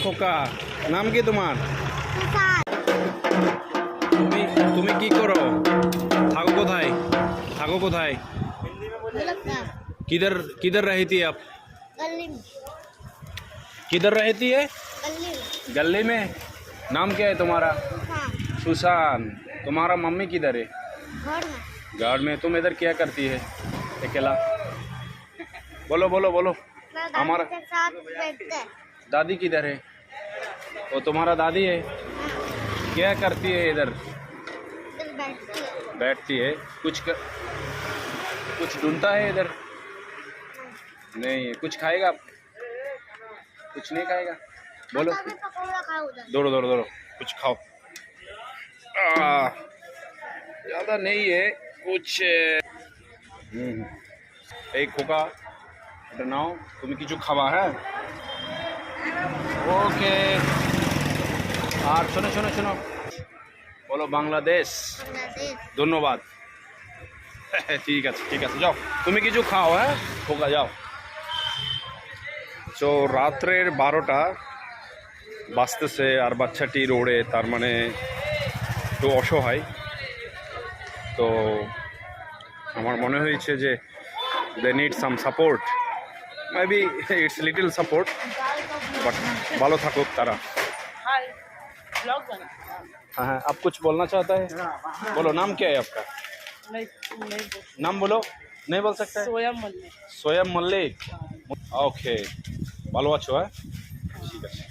খোকা নাম কি তোমার তুমি তুমি কি করো থাকো কোথায় থাকো কোথায় किधर किधर रहती है आप गली में किधर रहती है गली में गली में नाम क्या है तुम्हारा हाँ सुशांत तुम्हारा मम्मी किधर है घर में घर में तुम इधर क्या करती है अकेला बोलो बोलो बोलो मैं हमारा- दादी के साथ बैठते हैं दादी किधर है वो तुम्हारा दादी है क्या करती है इधर फिर बैठती है बैठती है कुछ कर, कुछ ढूंढता है इधर नहीं कुछ खाएगा कुछ नहीं खाएगा बोलो कभी पकौड़ा खाओ उधर दौड़ो दौड़ो दौड़ो कुछ खाओ आ, ज़्यादा नहीं है कुछ हम्म, এই খোকা এটা নাও তুমি কিছু খাবা হ্যাঁ ওকে আর শোনো শোনো শোনো। বলো বাংলাদেশ। ধন্যবাদ। ঠিক আছে ঠিক আছে যাও। তুমি কিছু খাও হ্যাঁ? খোকা যাও। তো রাত্রের বারোটা বাঁচতেছে আর বাচ্চাটি রোড়ে তার মানে একটু অসহায়। তো আমার মনে হয়েছে যে they need some support maybe it's little support but ভালো থাকুক তারা। ब्लॉग बना। हाँ हाँ आप कुछ बोलना चाहता है? बोलो नाम क्या है आपका? नहीं, नहीं नाम बोलो। नहीं बोल सकते सोया मल्लिक। सोया मल्लिक। ओके बालवा छो हाँ? है।